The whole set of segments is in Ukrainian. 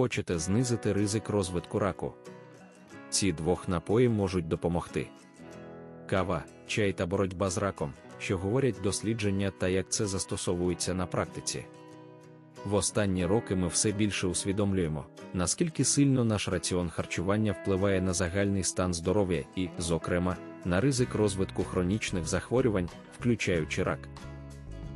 хочете знизити ризик розвитку раку. Ці двох напої можуть допомогти. Кава, чай та боротьба з раком, що говорять дослідження та як це застосовується на практиці. В останні роки ми все більше усвідомлюємо, наскільки сильно наш раціон харчування впливає на загальний стан здоров'я і, зокрема, на ризик розвитку хронічних захворювань, включаючи рак.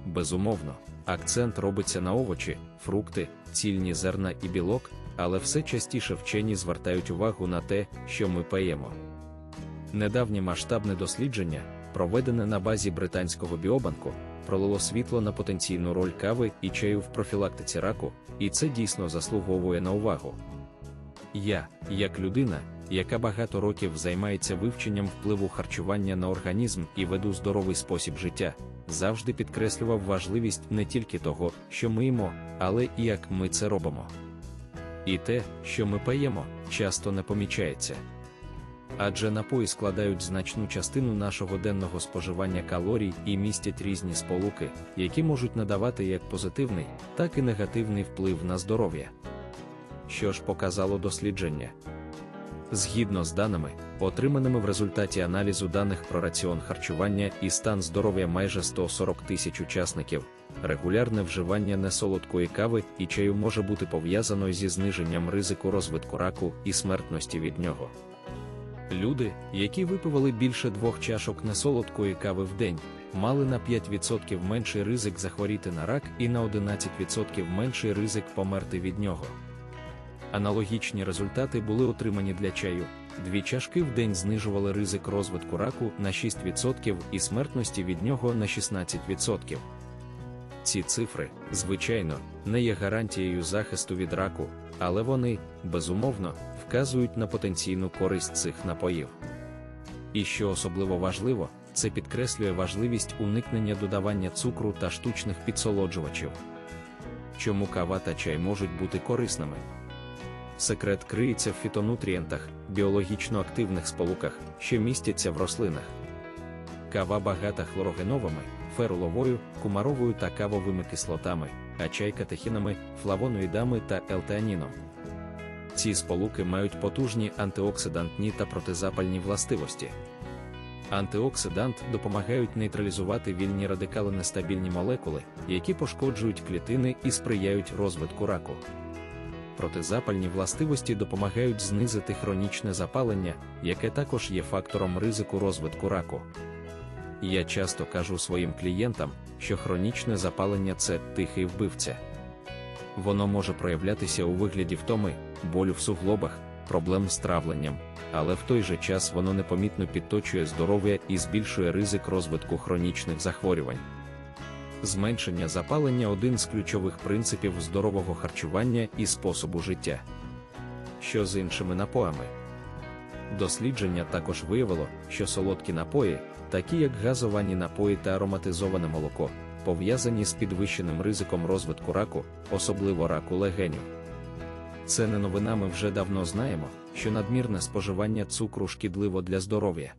Безумовно, акцент робиться на овочі, фрукти, цільні зерна і білок, але все частіше вчені звертають увагу на те, що ми паємо. Недавнє масштабне дослідження, проведене на базі британського біобанку, пролило світло на потенційну роль кави і чаю в профілактиці раку, і це дійсно заслуговує на увагу. Я, як людина, яка багато років займається вивченням впливу харчування на організм і веду здоровий спосіб життя, завжди підкреслював важливість не тільки того, що ми їмо, але і як ми це робимо. І те, що ми паємо, часто не помічається. Адже напої складають значну частину нашого денного споживання калорій і містять різні сполуки, які можуть надавати як позитивний, так і негативний вплив на здоров'я. Що ж показало дослідження? Згідно з даними, отриманими в результаті аналізу даних про раціон харчування і стан здоров'я майже 140 тисяч учасників, регулярне вживання несолодкої кави і чаю може бути пов'язано зі зниженням ризику розвитку раку і смертності від нього. Люди, які випивали більше двох чашок несолодкої кави в день, мали на 5% менший ризик захворіти на рак і на 11% менший ризик померти від нього. Аналогічні результати були отримані для чаю. Дві чашки в день знижували ризик розвитку раку на 6% і смертності від нього на 16%. Ці цифри, звичайно, не є гарантією захисту від раку, але вони, безумовно, вказують на потенційну користь цих напоїв. І що особливо важливо, це підкреслює важливість уникнення додавання цукру та штучних підсолоджувачів. Чому кава та чай можуть бути корисними? Секрет криється в фітонутрієнтах, біологічно активних сполуках, що містяться в рослинах. Кава багата хлорогеновими, феруловою, кумаровою та кавовими кислотами, а чай катехінами, флавоноїдами та елтеаніном. Ці сполуки мають потужні антиоксидантні та протизапальні властивості. Антиоксидант допомагають нейтралізувати вільні радикали нестабільні молекули, які пошкоджують клітини і сприяють розвитку раку. Протизапальні властивості допомагають знизити хронічне запалення, яке також є фактором ризику розвитку раку. Я часто кажу своїм клієнтам, що хронічне запалення це тихий вбивця. Воно може проявлятися у вигляді втоми, болю в суглобах, проблем з травленням, але в той же час воно непомітно підточує здоров'я і збільшує ризик розвитку хронічних захворювань. Зменшення запалення один з ключових принципів здорового харчування і способу життя. Що з іншими напоями? Дослідження також виявило, що солодкі напої, такі як газовані напої та ароматизоване молоко, пов'язані з підвищеним ризиком розвитку раку, особливо раку легенів. Це не новина ми вже давно знаємо, що надмірне споживання цукру шкідливо для здоров'я.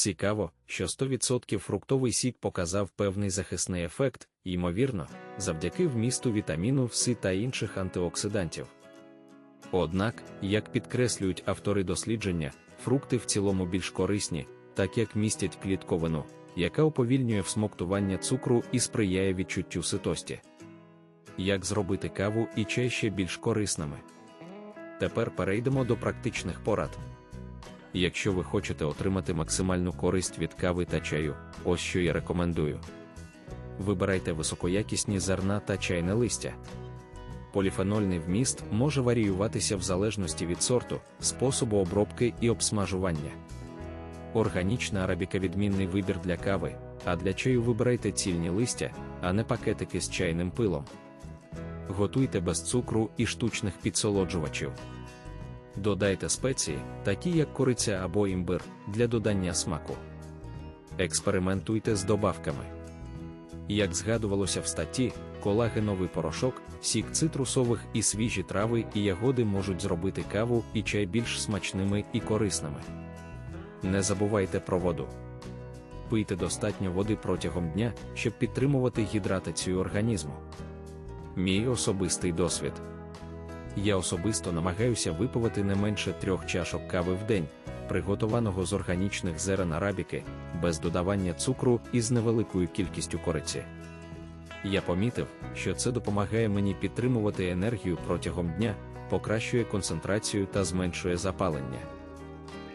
Цікаво, що 100% фруктовий сік показав певний захисний ефект, ймовірно, завдяки вмісту вітаміну С та інших антиоксидантів. Однак, як підкреслюють автори дослідження, фрукти в цілому більш корисні, так як містять клітковину, яка уповільнює всмоктування цукру і сприяє відчуттю ситості. Як зробити каву і чай ще більш корисними? Тепер перейдемо до практичних порад. Якщо ви хочете отримати максимальну користь від кави та чаю, ось що я рекомендую. Вибирайте високоякісні зерна та чайне листя. Поліфенольний вміст може варіюватися в залежності від сорту, способу обробки і обсмажування. Органічна арабіка відмінний вибір для кави, а для чаю вибирайте цільні листя, а не пакетики з чайним пилом. Готуйте без цукру і штучних підсолоджувачів. Додайте спеції, такі як кориця або імбир, для додання смаку. Експериментуйте з добавками. Як згадувалося в статті, колагеновий порошок, сік цитрусових і свіжі трави і ягоди можуть зробити каву і чай більш смачними і корисними. Не забувайте про воду. Пийте достатньо води протягом дня, щоб підтримувати гідратацію організму. Мій особистий досвід. Я особисто намагаюся випивати не менше трьох чашок кави в день, приготованого з органічних зерен арабіки, без додавання цукру і з невеликою кількістю кориці. Я помітив, що це допомагає мені підтримувати енергію протягом дня, покращує концентрацію та зменшує запалення.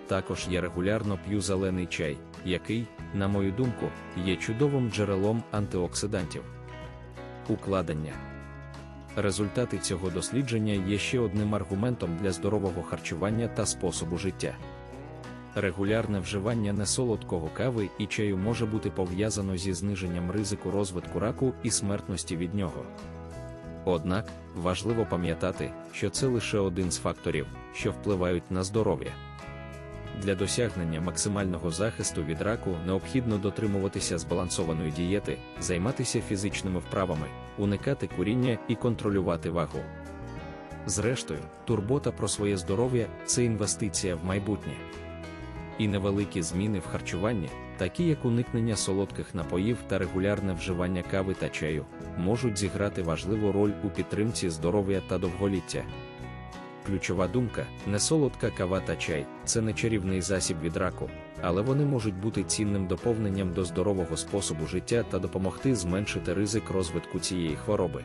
Також я регулярно п'ю зелений чай, який, на мою думку, є чудовим джерелом антиоксидантів. Укладення Результати цього дослідження є ще одним аргументом для здорового харчування та способу життя. Регулярне вживання несолодкого кави і чаю може бути пов'язано зі зниженням ризику розвитку раку і смертності від нього. Однак важливо пам'ятати, що це лише один з факторів, що впливають на здоров'я. Для досягнення максимального захисту від раку необхідно дотримуватися збалансованої дієти, займатися фізичними вправами, уникати куріння і контролювати вагу. Зрештою, турбота про своє здоров'я це інвестиція в майбутнє. І невеликі зміни в харчуванні, такі як уникнення солодких напоїв та регулярне вживання кави та чаю, можуть зіграти важливу роль у підтримці здоров'я та довголіття. Ключова думка: несолодка кава та чай це не чарівний засіб від раку, але вони можуть бути цінним доповненням до здорового способу життя та допомогти зменшити ризик розвитку цієї хвороби.